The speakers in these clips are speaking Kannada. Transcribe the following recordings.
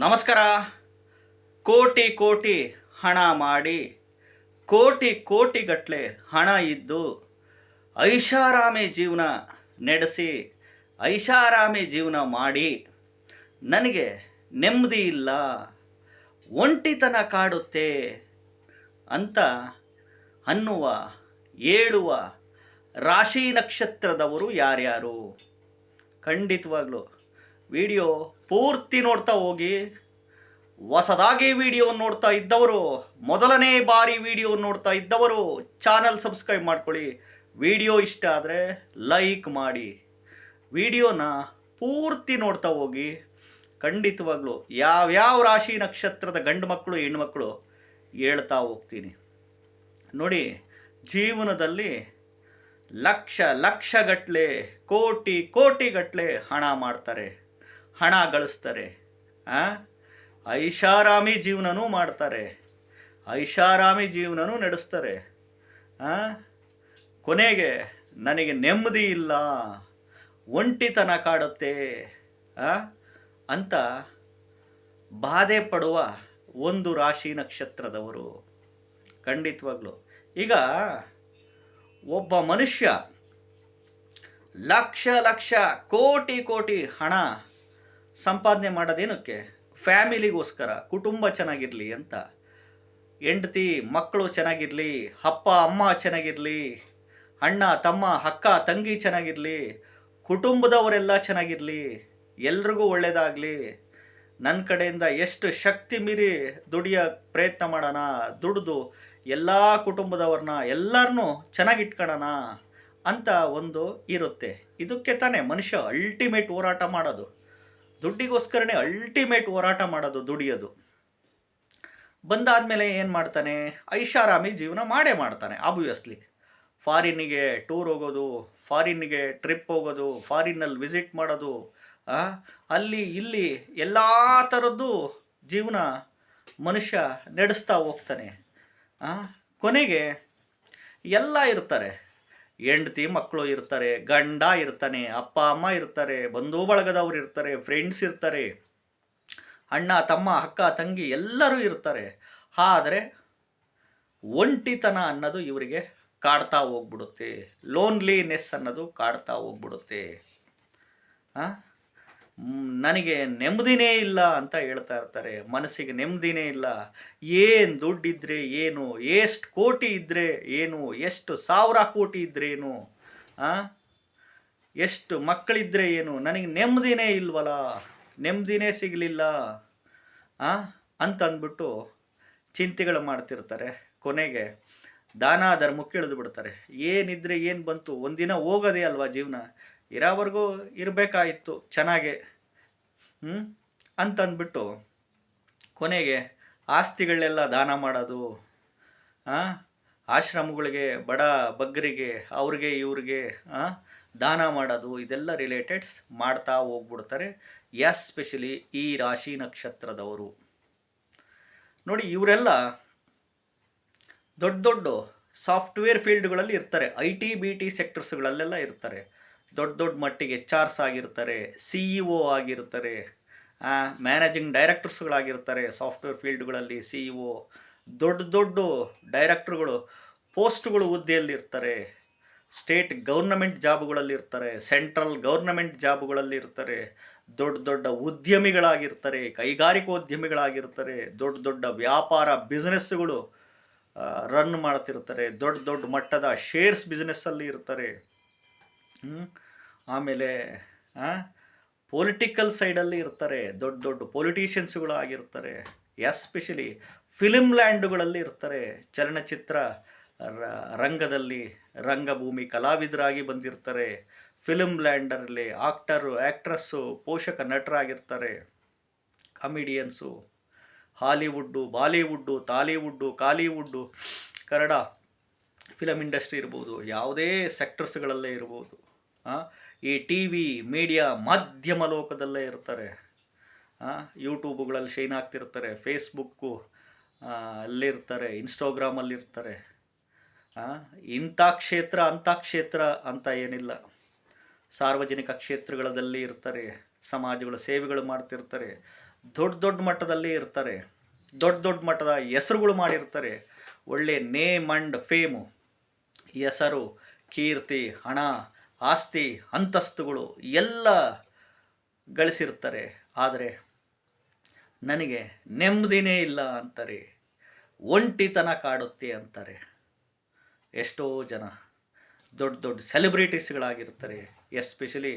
ನಮಸ್ಕಾರ. ಕೋಟಿ ಕೋಟಿ ಹಣ ಮಾಡಿ, ಕೋಟಿ ಕೋಟಿಗಟ್ಟಲೆ ಹಣ ಇದ್ದು ಐಷಾರಾಮಿ ಜೀವನ ನಡೆಸಿ, ಐಷಾರಾಮಿ ಜೀವನ ಮಾಡಿ, ನನಗೆ ನೆಮ್ಮದಿ ಇಲ್ಲ, ಒಂಟಿತನ ಕಾಡುತ್ತೆ ಅಂತ ಅನ್ನುವ ಹೇಳುವ ರಾಶಿ ನಕ್ಷತ್ರದವರು ಯಾರ್ಯಾರು? ಖಂಡಿತವಾಗ್ಲೂ ವಿಡಿಯೋ ಪೂರ್ತಿ ನೋಡ್ತಾ ಹೋಗಿ, ಹೊಸದಾಗಿ ವಿಡಿಯೋ ನೋಡ್ತಾ ಇದ್ದವರು, ಮೊದಲನೇ ಬಾರಿ ವಿಡಿಯೋ ನೋಡ್ತಾ ಇದ್ದವರು ಚಾನಲ್ ಸಬ್ಸ್ಕ್ರೈಬ್ ಮಾಡ್ಕೊಳ್ಳಿ. ವಿಡಿಯೋ ಇಷ್ಟ ಆದರೆ ಲೈಕ್ ಮಾಡಿ. ವಿಡಿಯೋನ ಪೂರ್ತಿ ನೋಡ್ತಾ ಹೋಗಿ. ಖಂಡಿತವಾಗ್ಲೂ ಯಾವ್ಯಾವ ರಾಶಿ ನಕ್ಷತ್ರದ ಗಂಡು ಮಕ್ಕಳು ಹೆಣ್ಮಕ್ಳು ಹೇಳ್ತಾ ಹೋಗ್ತೀನಿ. ನೋಡಿ, ಜೀವನದಲ್ಲಿ ಲಕ್ಷ ಲಕ್ಷಗಟ್ಟಲೆ ಕೋಟಿ ಕೋಟಿಗಟ್ಟಲೆ ಹಣ ಮಾಡ್ತಾರೆ. ಹಣ ಗಳಿಸ್ತಾರೆ? ಐಷಾರಾಮಿ ಜೀವನನೂ ಮಾಡ್ತಾರೆ. ಐಷಾರಾಮಿ ಜೀವನನೂ ನಡೆಸ್ತಾರೆ? ಕೊನೆಗೆ ನನಗೆ ನೆಮ್ಮದಿ ಇಲ್ಲ. ಒಂಟಿತನ ಕಾಡುತ್ತೆ? ಅಂತ ಬಾಧೆ ಪಡುವ ಒಂದು ರಾಶಿ ನಕ್ಷತ್ರದವರು. ಖಂಡಿತವಾಗ್ಲು. ಈಗ ಒಬ್ಬ ಮನುಷ್ಯ ಲಕ್ಷ ಲಕ್ಷ ಕೋಟಿ ಕೋಟಿ ಹಣ ಸಂಪಾದನೆ ಮಾಡೋದೇನಕ್ಕೆ? ಫ್ಯಾಮಿಲಿಗೋಸ್ಕರ, ಕುಟುಂಬ ಚೆನ್ನಾಗಿರಲಿ ಅಂತ. ಹೆಂಡತಿ, ಮಕ್ಕಳು ಚೆನ್ನಾಗಿರಲಿ, ಅಪ್ಪ, ಅಮ್ಮ ಚೆನ್ನಾಗಿರಲಿ, ಅಣ್ಣ, ತಮ್ಮ, ಅಕ್ಕ, ತಂಗಿ ಚೆನ್ನಾಗಿರಲಿ, ಕುಟುಂಬದವರೆಲ್ಲ ಚೆನ್ನಾಗಿರಲಿ, ಎಲ್ರಿಗೂ ಒಳ್ಳೆಯದಾಗಲಿ ನನ್ನ ಕಡೆಯಿಂದ ಎಷ್ಟು ಶಕ್ತಿ ಮೀರಿ ದುಡಿಯೋ ಪ್ರಯತ್ನ ಮಾಡೋಣ, ದುಡಿದು ಎಲ್ಲ ಕುಟುಂಬದವ್ರನ್ನ ಎಲ್ಲರನ್ನೂ ಚೆನ್ನಾಗಿಟ್ಕೊಳ್ಳೋಣ ಅಂತ ಒಂದು ಇರುತ್ತೆ. ಇದಕ್ಕೆ ತಾನೇ ಮನುಷ್ಯ ಅಲ್ಟಿಮೇಟ್ ಹೋರಾಟ ಮಾಡೋದು. ದುಡ್ಡಿಗೋಸ್ಕರನೇ ಅಲ್ಟಿಮೇಟ್ ಹೋರಾಟ ಮಾಡೋದು ದುಡಿಯೋದು. ಬಂದಾದಮೇಲೆ ಏನು ಮಾಡ್ತಾನೆ? ಐಷಾರಾಮಿ ಜೀವನ ಮಾಡೇ ಮಾಡ್ತಾನೆ ಆಬ್ವಿಯಸ್ಲಿ ಫಾರಿನ್ನಿಗೆ ಟೂರ್ ಹೋಗೋದು ಫಾರಿನ್ನಿಗೆ ಟ್ರಿಪ್ ಹೋಗೋದು ಫಾರಿನ್ನಲ್ಲಿ ವಿಸಿಟ್ ಮಾಡೋದು ಅಲ್ಲಿ, ಇಲ್ಲಿ ಎಲ್ಲ ಥರದ್ದು ಜೀವನ ಮನುಷ್ಯ ನಡೆಸ್ತಾ ಹೋಗ್ತಾನೆ ಕೊನೆಗೆ ಎಲ್ಲ ಇರ್ತಾರೆ. ಹೆಂಡತಿ ಮಕ್ಕಳು ಇರ್ತಾರೆ, ಗಂಡ ಇರ್ತಾನೆ, ಅಪ್ಪ, ಅಮ್ಮ ಇರ್ತಾರೆ ಬಂಧು ಬಳಗದವ್ರು ಇರ್ತಾರೆ ಫ್ರೆಂಡ್ಸ್ ಇರ್ತಾರೆ, ಅಣ್ಣ, ತಮ್ಮ, ಅಕ್ಕ, ತಂಗಿ ಎಲ್ಲರೂ ಇರ್ತಾರೆ. ಆದರೆ ಒಂಟಿತನ ಅನ್ನೋದು ಇವರಿಗೆ ಕಾಡ್ತಾ ಹೋಗ್ಬಿಡುತ್ತೆ. ಲೋನ್ಲಿನೆಸ್ ಅನ್ನೋದು ಕಾಡ್ತಾ ಹೋಗ್ಬಿಡುತ್ತೆ. ಆ? ನನಗೆ ನೆಮ್ಮದಿನೇ ಇಲ್ಲ ಅಂತ ಹೇಳ್ತಾ ಇರ್ತಾರೆ. ಮನಸ್ಸಿಗೆ ನೆಮ್ಮದಿನೇ ಇಲ್ಲ. ಏನು ದುಡ್ಡಿದ್ರೆ ಏನು? ಎಷ್ಟು ಕೋಟಿ ಇದ್ದರೆ ಏನು? ಎಷ್ಟು ಸಾವಿರ ಕೋಟಿ ಇದ್ರೇನು ಎಷ್ಟು ಮಕ್ಕಳಿದ್ರೆ ಏನು? ನನಗೆ ನೆಮ್ಮದಿನೇ ಇಲ್ವಲ್ಲ? ನೆಮ್ಮದಿನೇ ಸಿಗಲಿಲ್ಲ. ಅಂತ ಅಂತಂದ್ಬಿಟ್ಟು ಚಿಂತೆಗಳು ಮಾಡ್ತಿರ್ತಾರೆ ಕೊನೆಗೆ. ದಾನ ಧರ್ಮಕ್ಕೆ ಇಳಿದು ಬಿಡ್ತಾರೆ. ಏನಿದ್ರೆ ಏನು ಬಂತು? ಒಂದಿನ ಹೋಗೋದೇ ಅಲ್ವಾ ಜೀವನ? ಇರೋವರೆಗೂ ಇರಬೇಕಾಯಿತ್ತು ಚೆನ್ನಾಗೆ. ಹ್ಞೂ ಅಂತಂದ್ಬಿಟ್ಟು ಕೊನೆಗೆ ಆಸ್ತಿಗಳನ್ನೆಲ್ಲ ದಾನ ಮಾಡೋದು? ಆಶ್ರಮಗಳಿಗೆ, ಬಡ ಬಗ್ಗರಿಗೆ, ಅವ್ರಿಗೆ, ಇವ್ರಿಗೆ? ದಾನ ಮಾಡೋದು, ಇದೆಲ್ಲ ರಿಲೇಟೆಡ್ಸ್ ಮಾಡ್ತಾ ಹೋಗ್ಬಿಡ್ತಾರೆ. ಎಸ್ಪೆಷಲಿ ಈ ರಾಶಿ ನಕ್ಷತ್ರದವರು. ನೋಡಿ, ಇವರೆಲ್ಲ ದೊಡ್ಡ ದೊಡ್ಡ ಸಾಫ್ಟ್ವೇರ್ ಫೀಲ್ಡ್ಗಳಲ್ಲಿ ಇರ್ತಾರೆ. ಐ ಟಿ ಬಿ ಟಿ ಸೆಕ್ಟರ್ಸ್ಗಳಲ್ಲೆಲ್ಲ ಇರ್ತಾರೆ. ದೊಡ್ಡ ದೊಡ್ಡ ಮಟ್ಟಿಗೆ ಎಚ್ ಆರ್ಸ್ ಆಗಿರ್ತಾರೆ ಸಿ ಇ ಒ ಆಗಿರ್ತಾರೆ ಮ್ಯಾನೇಜಿಂಗ್ ಡೈರೆಕ್ಟರ್ಸ್ಗಳಾಗಿರ್ತಾರೆ ಸಾಫ್ಟ್ವೇರ್ ಫೀಲ್ಡ್ಗಳಲ್ಲಿ ಸಿ ಇ ಒ ದೊಡ್ಡ ದೊಡ್ಡ ಡೈರೆಕ್ಟ್ರುಗಳು ಪೋಸ್ಟ್ಗಳು ಹುದ್ದೆಯಲ್ಲಿರ್ತಾರೆ ಸ್ಟೇಟ್ ಗೌರ್ನಮೆಂಟ್ ಜಾಬ್ಗಳಲ್ಲಿರ್ತಾರೆ ಸೆಂಟ್ರಲ್ ಗೌರ್ನಮೆಂಟ್ ಜಾಬ್ಗಳಲ್ಲಿ ಇರ್ತಾರೆ ದೊಡ್ಡ ದೊಡ್ಡ ಉದ್ಯಮಿಗಳಾಗಿರ್ತಾರೆ, ಕೈಗಾರಿಕೋದ್ಯಮಿಗಳಾಗಿರ್ತಾರೆ, ದೊಡ್ಡ ದೊಡ್ಡ ವ್ಯಾಪಾರ ಬಿಸ್ನೆಸ್ಗಳು ರನ್ ಮಾಡ್ತಿರ್ತಾರೆ, ದೊಡ್ಡ ದೊಡ್ಡ ಮಟ್ಟದ ಶೇರ್ಸ್ ಬಿಸ್ನೆಸ್ಸಲ್ಲಿ ಇರ್ತಾರೆ, ಹ್ಮ್? ಆಮೇಲೆ ಪೊಲಿಟಿಕಲ್ ಸೈಡಲ್ಲಿ ಇರ್ತಾರೆ, ದೊಡ್ಡ ದೊಡ್ಡ ಪೊಲಿಟಿಷಿಯನ್ಸ್ಗಳು ಆಗಿರ್ತಾರೆ ಎಸ್ಪೆಷಲಿ ಫಿಲಿಮ್ ಲ್ಯಾಂಡ್ಗಳಲ್ಲಿ ಇರ್ತಾರೆ, ಚಲನಚಿತ್ರ ರಂಗದಲ್ಲಿ, ರಂಗಭೂಮಿ ಕಲಾವಿದರಾಗಿ ಬಂದಿರ್ತಾರೆ ಫಿಲಿಮ್ ಲ್ಯಾಂಡರಲ್ಲಿ ಆಕ್ಟರು ಆ್ಯಕ್ಟ್ರಸ್ಸು ಪೋಷಕ ನಟರಾಗಿರ್ತಾರೆ comedians Hollywood Bollywood Tollywood Kollywood Kannada film industry ಇರ್ಬೋದು, ಯಾವುದೇ ಸೆಕ್ಟರ್ಸ್ಗಳಲ್ಲೇ ಇರ್ಬೋದು. ಈ ಟಿ ವಿ ಮೀಡಿಯಾ ಮಾಧ್ಯಮ ಲೋಕದಲ್ಲೇ ಇರ್ತಾರೆ. ಯೂಟ್ಯೂಬ್ಗಳಲ್ಲಿ ಶೈನ್ ಆಗ್ತಿರ್ತಾರೆ ಫೇಸ್ಬುಕ್ಕು ಅಲ್ಲಿರ್ತಾರೆ ಇನ್ಸ್ಟಾಗ್ರಾಮಲ್ಲಿರ್ತಾರೆ ಇಂಥ ಕ್ಷೇತ್ರ, ಅಂಥ ಕ್ಷೇತ್ರ ಅಂತ ಏನಿಲ್ಲ. ಸಾರ್ವಜನಿಕ ಕ್ಷೇತ್ರಗಳಲ್ಲಿ ಇರ್ತಾರೆ, ಸಮಾಜಗಳ ಸೇವೆಗಳು ಮಾಡ್ತಿರ್ತಾರೆ, ದೊಡ್ಡ ದೊಡ್ಡ ಮಟ್ಟದಲ್ಲಿ ಇರ್ತಾರೆ, ದೊಡ್ಡ ದೊಡ್ಡ ಮಟ್ಟದ ಹೆಸರುಗಳು ಮಾಡಿರ್ತಾರೆ. ಒಳ್ಳೆ ನೇಮ್ ಅಂಡ್ ಫೇಮು, ಹೆಸರು, ಕೀರ್ತಿ, ಹಣ ಆಸ್ತಿ ಅಂತಸ್ತುಗಳು ಎಲ್ಲ ಗಳಿಸಿರ್ತಾರೆ ಆದರೆ ನನಗೆ ನೆಮ್ಮದಿನೇ ಇಲ್ಲ ಅಂತಾರೆ, ಒಂಟಿತನ ಕಾಡುತ್ತೆ ಅಂತಾರೆ. ಎಷ್ಟೋ ಜನ ದೊಡ್ಡ ದೊಡ್ಡ ಸೆಲೆಬ್ರಿಟೀಸ್ಗಳಾಗಿರ್ತಾರೆ ಎಸ್ಪೆಷಲಿ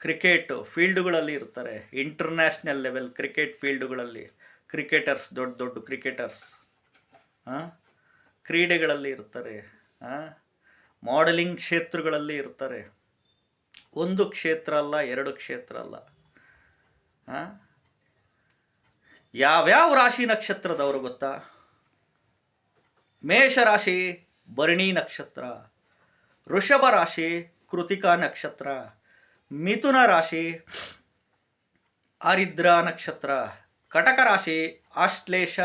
ಕ್ರಿಕೆಟ್ ಫೀಲ್ಡುಗಳಲ್ಲಿ ಇರ್ತಾರೆ ಇಂಟರ್ನ್ಯಾಷನಲ್ ಲೆವೆಲ್ ಕ್ರಿಕೆಟ್ ಫೀಲ್ಡುಗಳಲ್ಲಿ ಕ್ರಿಕೆಟರ್ಸ್, ದೊಡ್ಡ ದೊಡ್ಡ ಕ್ರಿಕೆಟರ್ಸ್ ಕ್ರೀಡೆಗಳಲ್ಲಿ ಇರ್ತಾರೆ ಮಾಡೆಲಿಂಗ್ ಕ್ಷೇತ್ರಗಳಲ್ಲಿ ಇರ್ತಾರೆ. ಒಂದು ಕ್ಷೇತ್ರ ಅಲ್ಲ, ಎರಡು ಕ್ಷೇತ್ರ ಅಲ್ಲ? ಯಾವ್ಯಾವ ರಾಶಿ ನಕ್ಷತ್ರದವರು ಗೊತ್ತಾ? ಮೇಷರಾಶಿ ಭರಣಿ ನಕ್ಷತ್ರ, ವೃಷಭ ರಾಶಿ, ಕೃತಿಕಾ ನಕ್ಷತ್ರ, ಮಿಥುನ ರಾಶಿ ಆರಿದ್ರ ನಕ್ಷತ್ರ, ಕಟಕ ರಾಶಿ ಆಶ್ಲೇಷ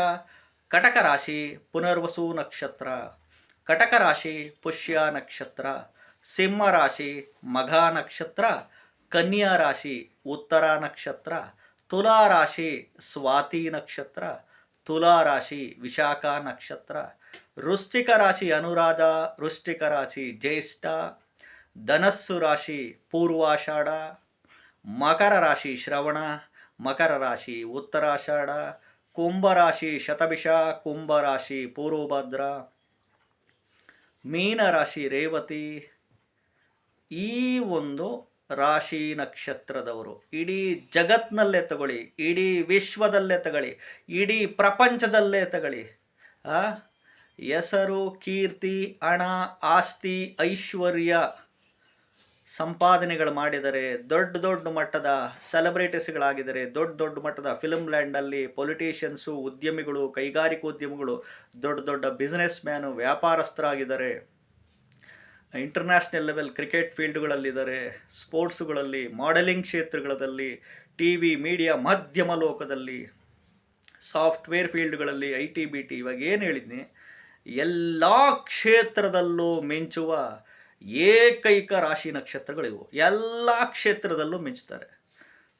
ಕಟಕ ರಾಶಿ, ಪುನರ್ವಸು ನಕ್ಷತ್ರ. ಕಟಕ ರಾಶಿ ಪುಷ್ಯ ನಕ್ಷತ್ರ, ಸಿಂಹ ರಾಶಿ, ಮಘ ನಕ್ಷತ್ರ, ಕನ್ಯಾ ರಾಶಿ, ಉತ್ತರ ನಕ್ಷತ್ರ, ತುಲಾ ರಾಶಿ, ಸ್ವಾತಿ ನಕ್ಷತ್ರ, ತುಲಾ ರಾಶಿ, ವಿಶಾಖ ನಕ್ಷತ್ರ, ವೃಶ್ಚಿಕ ರಾಶಿ ಅನುರಾಧ, ವೃಶ್ಚಿಕ ರಾಶಿ ಜ್ಯೇಷ್ಠ, ಧನಸ್ಸು ರಾಶಿ ಪೂರ್ವಾಷಾಢ, ಮಕರ ರಾಶಿ ಶ್ರವಣ, ಮಕರ ರಾಶಿ ಉತ್ತರಾಷಾಢ ಕುಂಭರಾಶಿ ಶತಭಿಷ ಕುಂಭರಾಶಿ ಪೂರ್ವಭದ್ರ ಮೀನರಾಶಿ ರೇವತಿ, ಈ ಒಂದು ರಾಶಿ ನಕ್ಷತ್ರದವರು, ಇಡೀ ಜಗತ್ನಲ್ಲೇ ತಗೊಳ್ಳಿ, ಇಡೀ ವಿಶ್ವದಲ್ಲೇ ತಗೊಳ್ಳಿ, ಇಡೀ ಪ್ರಪಂಚದಲ್ಲೇ ತಗೊಳ್ಳಿ ಹೆಸರು, ಕೀರ್ತಿ, ಹಣ, ಆಸ್ತಿ, ಐಶ್ವರ್ಯ. ಸಂಪಾದನೆಗಳು ಮಾಡಿದರೆ, ದೊಡ್ಡ ದೊಡ್ಡ ಮಟ್ಟದ ಸೆಲೆಬ್ರಿಟೀಸ್ಗಳಾಗಿದ್ದಾರೆ ದೊಡ್ಡ ದೊಡ್ಡ ಮಟ್ಟದ ಫಿಲ್ಮ್ ಲ್ಯಾಂಡಲ್ಲಿ ಪೊಲಿಟೀಷಿಯನ್ಸು ಉದ್ಯಮಿಗಳು, ಕೈಗಾರಿಕೋದ್ಯಮಿಗಳು, ದೊಡ್ಡ ದೊಡ್ಡ ಬಿಸ್ನೆಸ್ ಮ್ಯಾನು ವ್ಯಾಪಾರಸ್ಥರಾಗಿದ್ದಾರೆ ಇಂಟರ್ನ್ಯಾಷನಲ್ ಲೆವೆಲ್ ಕ್ರಿಕೆಟ್ ಫೀಲ್ಡ್ಗಳಲ್ಲಿದ್ದಾರೆ ಸ್ಪೋರ್ಟ್ಸುಗಳಲ್ಲಿ ಮಾಡೆಲಿಂಗ್ ಕ್ಷೇತ್ರಗಳಲ್ಲಿ ಟಿ ವಿ ಮೀಡಿಯಾ ಮಾಧ್ಯಮ ಲೋಕದಲ್ಲಿ ಸಾಫ್ಟ್ವೇರ್ ಫೀಲ್ಡ್ಗಳಲ್ಲಿ ಐ ಟಿ ಬಿ ಟಿ ಇವಾಗ ಏನು ಹೇಳಿದ್ನಿ? ಎಲ್ಲ ಕ್ಷೇತ್ರದಲ್ಲೂ ಮಿಂಚುವ ಏಕೈಕ ರಾಶಿ ನಕ್ಷತ್ರಗಳಿವು. ಎಲ್ಲ ಕ್ಷೇತ್ರದಲ್ಲೂ ಮಿಂಚ್ತಾರೆ.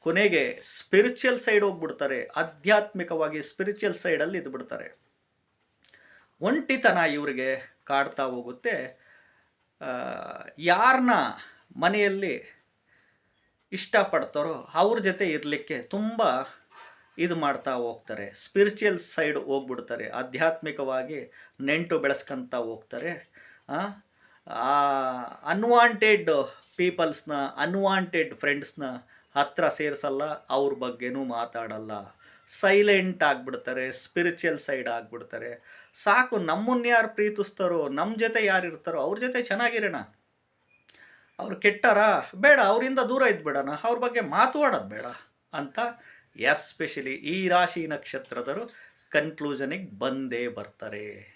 ಕೊನೆಗೆ ಸ್ಪಿರಿಚುವಲ್ ಸೈಡ್ ಹೋಗ್ಬಿಡ್ತಾರೆ. ಆಧ್ಯಾತ್ಮಿಕವಾಗಿ ಸ್ಪಿರಿಚುವಲ್ ಸೈಡಲ್ಲಿ ಇದ್ಬಿಡ್ತಾರೆ. ಒಂಟಿತನ ಇವರಿಗೆ ಕಾಡ್ತಾ ಹೋಗುತ್ತೆ. ಯಾರನ್ನ ಮನೆಯಲ್ಲಿ ಇಷ್ಟಪಡ್ತಾರೋ ಅವ್ರ ಜೊತೆ ಇರಲಿಕ್ಕೆ ತುಂಬ ಇದು ಮಾಡ್ತಾ ಹೋಗ್ತಾರೆ. ಸ್ಪಿರಿಚುವಲ್ ಸೈಡ್ ಹೋಗ್ಬಿಡ್ತಾರೆ. ಆಧ್ಯಾತ್ಮಿಕವಾಗಿ ನೆಂಟು ಬೆಳೆಸ್ಕೊಂತ ಹೋಗ್ತಾರೆ. ಅನ್ವಾಂಟೆಡ್ ಪೀಪಲ್ಸ್ನ ಅನ್ವಾಂಟೆಡ್ ಫ್ರೆಂಡ್ಸ್ನ ಹತ್ರ ಸೇರಿಸಲ್ಲ, ಅವ್ರ ಬಗ್ಗೆನೂ ಮಾತಾಡಲ್ಲ. ಸೈಲೆಂಟ್ ಆಗಿಬಿಡ್ತಾರೆ ಸ್ಪಿರಿಚುವಲ್ ಸೈಡ್ ಆಗಿಬಿಡ್ತಾರೆ. ಸಾಕು ನಮ್ಮನ್ನ ಯಾರು ಪ್ರೀತಿಸ್ತಾರೋ ನಮ್ಮ ಜೊತೆ ಯಾರು ಇರ್ತಾರೋ, ಅವ್ರ ಜೊತೆ ಚೆನ್ನಾಗಿರೋಣ. ಅವ್ರು ಕೆಟ್ಟಾರ? ಬೇಡ, ಅವರಿಂದ ದೂರ ಇದ್ಬಿಡೋಣ, ಅವ್ರ ಬಗ್ಗೆ ಮಾತಾಡೋದು ಬೇಡ ಅಂತ ಎಸ್ಪೆಷಲಿ ಈ ರಾಶಿ ನಕ್ಷತ್ರದರು ಕನ್ಕ್ಲೂಷನಿಗೆ ಬಂದೇ ಬರ್ತಾರೆ.